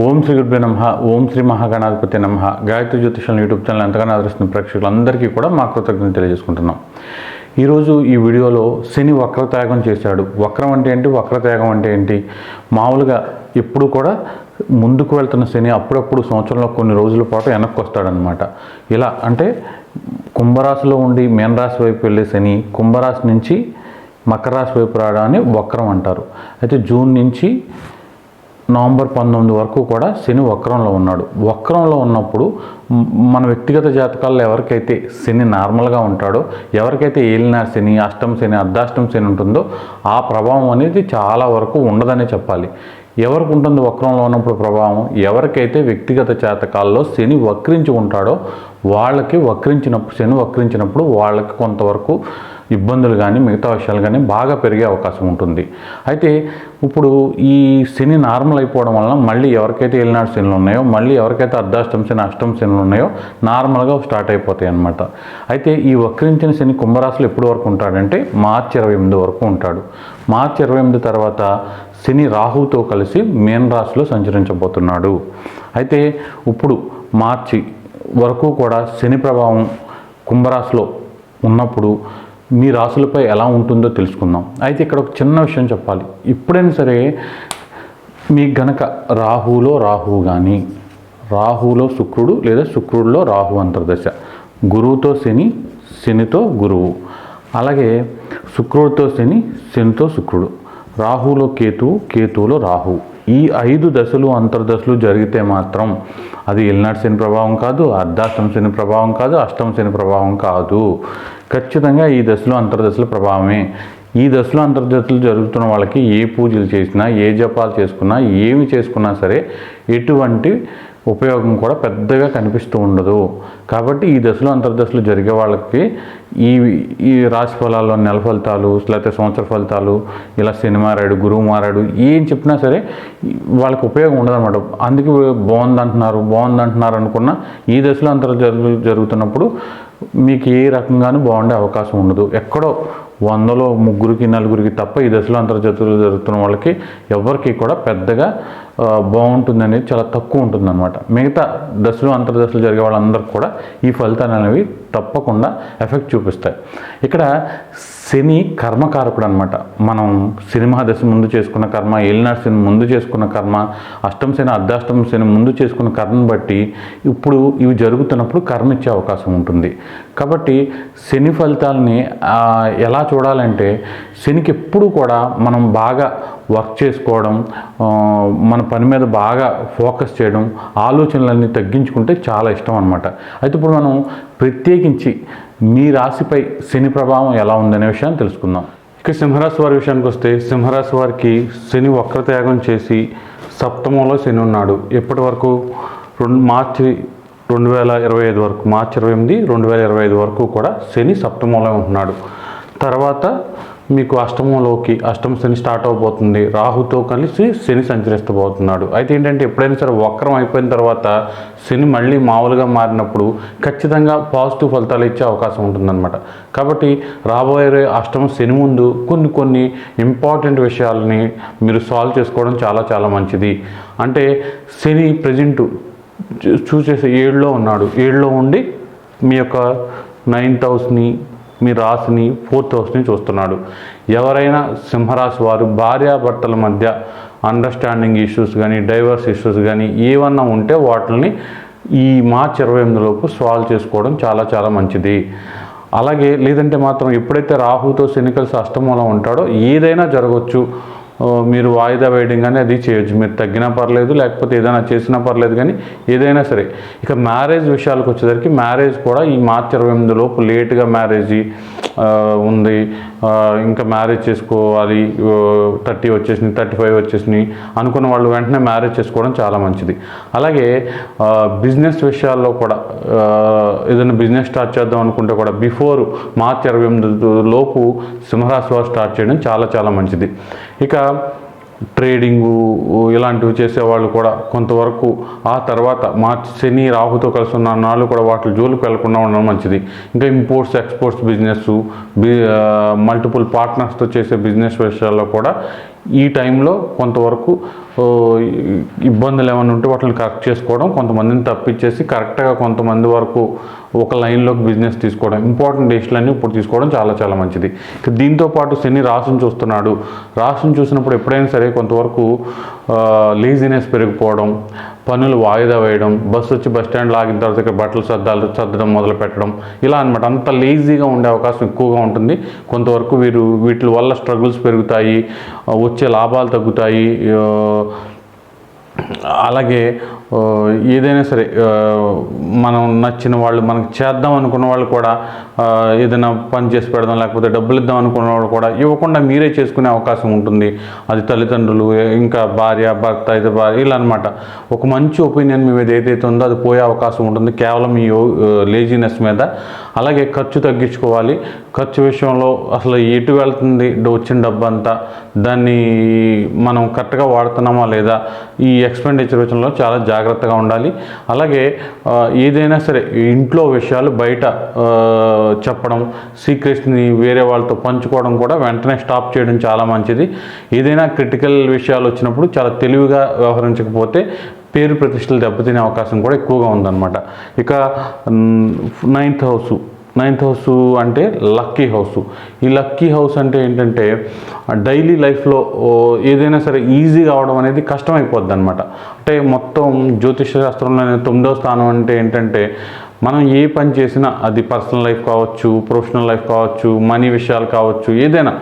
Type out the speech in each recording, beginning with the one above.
ఓం శ్రీ గురుభ్యో నమ ఓం శ్రీ మహాగణాధిపతి నమ. గాయత్రి జ్యోతిషం యూట్యూబ్ ఛానల్ ఎంతగానో ఆదరిస్తున్న ప్రేక్షకులందరికీ కూడా మా కృతజ్ఞతలు తెలియజేసుకుంటున్నాం. ఈరోజు ఈ వీడియోలో శని వక్రత్యాగం చేశాడు. వక్రం అంటే ఏంటి? వక్రత్యాగం అంటే ఏంటి? మామూలుగా ఎప్పుడు కూడా ముందుకు వెళ్తున్న శని అప్పుడప్పుడు సంవత్సరంలో కొన్ని రోజుల పాటు వెనక్కి వస్తాడనమాట ఇలా అంటే కుంభరాశిలో ఉండి మీనరాశి వైపు వెళ్ళే శని కుంభరాశి నుంచి మకర రాశి వైపు రావడాన్ని వక్రం అంటారు. అయితే జూన్ నుంచి నవంబర్ పంతొమ్మిది వరకు కూడా శని వక్రంలో ఉన్నాడు. వక్రంలో ఉన్నప్పుడు మన వ్యక్తిగత జాతకాల్లో ఎవరికైతే శని నార్మల్గా ఉంటాడో ఎవరికైతే ఏలినా శని అష్టం శని అర్ధాష్టం శని ఉంటుందో ఆ ప్రభావం అనేది చాలా వరకు ఉండదనే చెప్పాలి. ఎవరికి ఉంటుంది వక్రంలో ఉన్నప్పుడు ప్రభావం? ఎవరికైతే వ్యక్తిగత జాతకాల్లో శని వక్రించి ఉంటాడో వాళ్ళకి వక్రించినప్పుడు శని వక్రించినప్పుడు వాళ్ళకి కొంతవరకు ఇబ్బందులు కానీ మిగతా విషయాలు కానీ బాగా పెరిగే అవకాశం ఉంటుంది. అయితే ఇప్పుడు ఈ శని నార్మల్ అయిపోవడం వలన మళ్ళీ ఎవరికైతే ఏలినాడు శనులు ఉన్నాయో మళ్ళీ ఎవరికైతే అర్ధాష్టం శని అష్టం శనులు ఉన్నాయో నార్మల్గా స్టార్ట్ అయిపోతాయి అన్నమాట. అయితే ఈ వక్రించిన శని కుంభరాశిలో ఎప్పటి వరకు ఉంటాడంటే మార్చి ఇరవై ఎనిమిది వరకు ఉంటాడు. మార్చి ఇరవై ఎనిమిది తర్వాత శని రాహుతో కలిసి మేన్ రాశిలో సంచరించబోతున్నాడు. అయితే ఇప్పుడు మార్చి వరకు కూడా శని ప్రభావం కుంభరాశిలో ఉన్నప్పుడు మీ రాశులపై ఎలా ఉంటుందో తెలుసుకుందాం. అయితే ఇక్కడ ఒక చిన్న విషయం చెప్పాలి. ఇప్పుడైనా సరే మీకు గనక రాహులో రాహువు కానీ రాహులో శుక్రుడు లేదా శుక్రుడిలో రాహు అంతర్దశ గురువుతో శని శనితో గురువు. అలాగే శుక్రుడితో శని శనితో శుక్రుడు రాహులో కేతు కేతువులో రాహు ఈ ఐదు దశలు అంతర్దశలు జరిగితే మాత్రం అది ఎల్నాటి శని ప్రభావం కాదు అర్ధాష్టం శని ప్రభావం కాదు అష్టం శని ప్రభావం కాదు. ఖచ్చితంగా ఈ దశలో అంతర్దశల ప్రభావమే. ఈ దశలో అంతర్దశలు జరుగుతున్న వాళ్ళకి ఏ పూజలు చేసినా ఏ జపాలు చేసుకున్నా ఏమి చేసుకున్నా సరే ఎటువంటి ఉపయోగం కూడా పెద్దగా కనిపిస్తూ ఉండదు. కాబట్టి ఈ దశలో అంతర్దశలు జరిగే వాళ్ళకి ఈ ఈ రాశి ఫలాల్లో నెల ఫలితాలు లేకపోతే సంవత్సర ఫలితాలు ఇలా శని మారాడు గురువు మారాడు ఏం చెప్పినా సరే వాళ్ళకి ఉపయోగం ఉండదన్నమాట. అందుకే బాగుంది అంటున్నారు బాగుంది అంటున్నారు అనుకున్న ఈ దశలో అంతర్దశలు జరుగుతున్నప్పుడు మీకు ఏ రకంగానూ బాగుండే అవకాశం ఉండదు. ఎక్కడో వందలో ముగ్గురికి నలుగురికి తప్ప ఈ దశలో అంతర్జాతీయులు జరుగుతున్న వాళ్ళకి ఎవరికి కూడా పెద్దగా బాగుంటుంది అనేది చాలా తక్కువ ఉంటుంది అనమాట మిగతా దశలు అంతర్దశలు జరిగే వాళ్ళందరికీ కూడా ఈ ఫలితాలు అనేవి తప్పకుండా ఎఫెక్ట్ చూపిస్తాయి. ఇక్కడ శని కర్మకారకుడు అనమాట మనం సినిమా దశ ముందు చేసుకున్న కర్మ ఏలినాడు శని ముందు చేసుకున్న కర్మ అష్టం శని అర్ధాష్టం శని ముందు చేసుకున్న కర్మను బట్టి ఇప్పుడు ఇవి జరుగుతున్నప్పుడు కర్మ ఇచ్చే అవకాశం ఉంటుంది. కాబట్టి శని ఫలితాలని ఎలా చూడాలంటే శనికి ఎప్పుడు కూడా మనం బాగా వర్క్ చేసుకోవడం మన పని మీద బాగా ఫోకస్ చేయడం ఆలోచనలన్నీ తగ్గించుకుంటే చాలా ఇష్టం అనమాట అయితే ఇప్పుడు మనం ప్రత్యేకించి మీ రాశిపై శని ప్రభావం ఎలా ఉందనే విషయాన్ని తెలుసుకుందాం. ఇక సింహరాశి వారి విషయానికి వస్తే సింహరాశి వారికి శని వక్రత్యాగం చేసి సప్తమంలో శని ఉన్నాడు. ఇప్పటి వరకు? రెండు మార్చి రెండు వేల ఇరవై ఐదు వరకు మార్చి ఇరవై ఎనిమిది రెండు వేల ఇరవై ఐదు వరకు కూడా శని సప్తమంలో ఉంటున్నాడు. తర్వాత మీకు అష్టమంలోకి అష్టమ శని స్టార్ట్ అవబోతుంది. రాహుతో కలిసి శని సంచరిస్తబోతున్నాడు. అయితే ఏంటంటే ఎప్పుడైనా సరే వక్రం అయిపోయిన తర్వాత శని మళ్ళీ మామూలుగా మారినప్పుడు ఖచ్చితంగా పాజిటివ్ ఫలితాలు ఇచ్చే అవకాశం ఉంటుందన్నమాట. కాబట్టి రాబోయే అష్టమ శని ముందు కొన్ని కొన్ని ఇంపార్టెంట్ విషయాలని మీరు సాల్వ్ చేసుకోవడం చాలా చాలా మంచిది. అంటే శని ప్రజెంట్ చూసేసి ఏడులో ఉన్నాడు. ఏడులో ఉండి మీ యొక్క నైన్త్ హౌస్ని మీ రాశిని ఫోర్త్ హౌస్ని చూస్తున్నాడు. ఎవరైనా సింహరాశి వారు భార్యాభర్తల మధ్య అండర్స్టాండింగ్ ఇష్యూస్ కానీ డైవర్స్ ఇష్యూస్ కానీ ఏమన్నా ఉంటే వాటిని ఈ మార్చ్ ఇరవై ఎనిమిదిలోపు సాల్వ్ చేసుకోవడం చాలా చాలా మంచిది. అలాగే లేదంటే మాత్రం ఎప్పుడైతే రాహుతో శనికల్స్ అష్టమంలో ఉంటాడో ఏదైనా జరగవచ్చు మీరు వాయిదా వేయడం కానీ అది చేయొచ్చు. మీరు తగ్గినా పర్లేదు లేకపోతే ఏదైనా చేసినా పర్లేదు కానీ ఏదైనా సరే. ఇక మ్యారేజ్ విషయాలకు వచ్చేసరికి మ్యారేజ్ కూడా ఈ మార్చి ఇరవై ఎనిమిది లోపు లేట్గా మ్యారేజ్ ఉంది. ఇంకా మ్యారేజ్ చేసుకోవాలి. థర్టీ వచ్చేసినాయి థర్టీ ఫైవ్ వచ్చేసినాయి అనుకున్న వాళ్ళు వెంటనే మ్యారేజ్ చేసుకోవడం చాలా మంచిది. అలాగే బిజినెస్ విషయాల్లో కూడా ఏదైనా బిజినెస్ స్టార్ట్ చేద్దాం అనుకుంటే కూడా బిఫోర్ మార్చి ఇరవై ఎనిమిది లోపు సింహరాశి వారు స్టార్ట్ చేయడం చాలా చాలా మంచిది. ఇక ట్రేడింగు ఇలాంటివి చేసేవాళ్ళు కూడా కొంతవరకు ఆ తర్వాత మార్చి శని రాహుతో కలిసి ఉన్న నాళ్ళు కూడా వాటి జోలికి వెళ్ళకుండా ఉండడం మంచిది. ఇంకా ఇంపోర్ట్స్ ఎక్స్పోర్ట్స్ బిజినెస్ బి మల్టిపుల్ పార్ట్నర్స్తో చేసే బిజినెస్ విషయాల్లో కూడా ఈ టైంలో కొంతవరకు ఇబ్బందులు ఏమైనా ఉంటే వాటిని కరెక్ట్ చేసుకోవడం కొంతమందిని తప్పించేసి కరెక్ట్గా కొంతమంది వరకు ఒక లైన్లోకి బిజినెస్ తీసుకోవడం ఇంపార్టెంట్ డేస్లన్నీ ఇప్పుడు తీసుకోవడం చాలా చాలా మంచిది. దీంతో పాటు శని రాసును చూస్తున్నాడు. రాసును చూసినప్పుడు ఎప్పుడైనా సరే కొంతవరకు లేజినెస్ పెరిగిపోవడం పనులు వాయిదా వేయడం బస్సు వచ్చి బస్ స్టాండ్ లాగిన తర్వాత ఇక్కడ బట్టలు సర్దాలు సర్దడం మొదలు పెట్టడం ఇలా అనమాట అంత లేజీగా ఉండే అవకాశం ఎక్కువగా ఉంటుంది. కొంతవరకు వీరు వీటి వల్ల స్ట్రగుల్స్ పెరుగుతాయి వచ్చే లాభాలు తగ్గుతాయి అలాగే ఏదైనా సరే మనం నచ్చిన వాళ్ళు మనకి చేద్దాం అనుకున్న వాళ్ళు కూడా ఏదైనా పని చేసి పెడదాం లేకపోతే డబ్బులు ఇద్దాం అనుకున్న వాళ్ళు కూడా ఇవ్వకుండా మీరే చేసుకునే అవకాశం ఉంటుంది. అది తల్లిదండ్రులు ఇంకా భార్య భర్త అయితే భార్య ఇలా అనమాట ఒక మంచి ఒపీనియన్ మీ మీద ఏదైతే ఉందో అది పోయే అవకాశం ఉంటుంది. కేవలం ఈ లేజినెస్ మీద. అలాగే ఖర్చు తగ్గించుకోవాలి. ఖర్చు విషయంలో అసలు ఎటు వెళ్తుంది? వచ్చిన డబ్బు అంతా దాన్ని మనం కరెక్ట్గా వాడుతున్నామా లేదా? ఈ ఎక్స్పెండిచర్ విషయంలో చాలా జాగ్రత్తగా ఉండాలి. అలాగే ఏదైనా సరే ఇంట్లో విషయాలు బయట చెప్పడం సీక్రెట్స్ని వేరే వాళ్ళతో పంచుకోవడం కూడా వెంటనే స్టాప్ చేయడం చాలా మంచిది. ఏదైనా క్రిటికల్ విషయాలు వచ్చినప్పుడు చాలా తెలివిగా వ్యవహరించకపోతే పేరు ప్రతిష్టలు దెబ్బతినే అవకాశం కూడా ఎక్కువగా ఉందన్నమాట. ఇక నైన్త్ హౌస్ నైన్త్ హౌస్ అంటే లక్కీ హౌస్ ఈ లక్కీ హౌస్ అంటే ఏంటంటే డైలీ లైఫ్లో ఏదైనా సరే ఈజీ కావడం అనేది కష్టమైపోద్ది అనమాట అంటే మొత్తం జ్యోతిష శాస్త్రంలో తొమ్మిదవ స్థానం అంటే ఏంటంటే మనం ఏ పని చేసినా అది పర్సనల్ లైఫ్ కావచ్చు ప్రొఫెషనల్ లైఫ్ కావచ్చు మనీ విషయాలు కావచ్చు ఏదైనా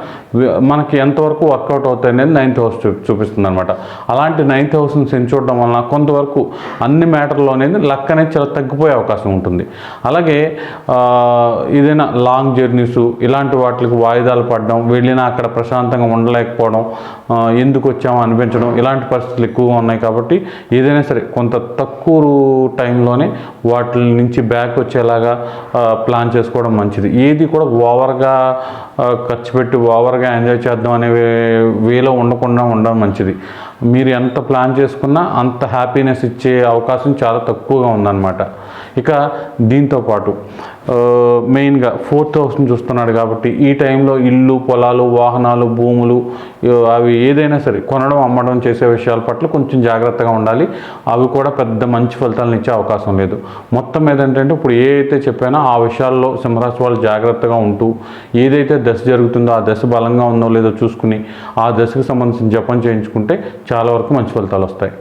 మనకి ఎంతవరకు వర్కౌట్ అవుతాయి అనేది నైన్త్ హౌస్ చూ చూపిస్తుంది అనమాట అలాంటి నైన్త్ హౌస్ని సెండ్ చూడడం వలన కొంతవరకు అన్ని మ్యాటర్లో అనేది లక్ అనేది చాలా తగ్గిపోయే అవకాశం ఉంటుంది. అలాగే ఏదైనా లాంగ్ జర్నీస్ ఇలాంటి వాటికి వాయిదాలు పడడం వెళ్ళినా అక్కడ ప్రశాంతంగా ఉండలేకపోవడం ఎందుకు వచ్చామో అనిపించడం ఇలాంటి పరిస్థితులు ఎక్కువగా ఉన్నాయి కాబట్టి ఏదైనా సరే కొంత తక్కువ టైంలోనే వాటి నుంచి బ్యాక్ వచ్చేలాగా ప్లాన్ చేసుకోవడం మంచిది. ఏది కూడా ఓవర్గా ఖర్చు పెట్టి ఓవర్గా ఎంజాయ్ చేద్దాం అనే వేలో ఉండకుండా ఉండడం మంచిది. మీరు ఎంత ప్లాన్ చేసుకున్నా అంత హ్యాపీనెస్ ఇచ్చే అవకాశం చాలా తక్కువగా ఉందన్నమాట. ఇక దీంతో పాటు మెయిన్గా ఫోర్త్ హౌస్ని చూస్తున్నాడు కాబట్టి ఈ టైంలో ఇల్లు పొలాలు వాహనాలు భూములు అవి ఏదైనా సరే కొనడం అమ్మడం చేసే విషయాల పట్ల కొంచెం జాగ్రత్తగా ఉండాలి. అవి కూడా పెద్ద మంచి ఫలితాలను ఇచ్చే అవకాశం లేదు. మొత్తం ఏదంటే ఇప్పుడు ఏ అయితే చెప్పానో ఆ విషయాల్లో సింహరాశి వాళ్ళు జాగ్రత్తగా ఉంటూ ఏదైతే దశ జరుగుతుందో ఆ దశ బలంగా ఉందో లేదో చూసుకుని ఆ దశకు సంబంధించిన జపం చేయించుకుంటే చాలా వరకు మంచి ఫలితాలు వస్తాయి.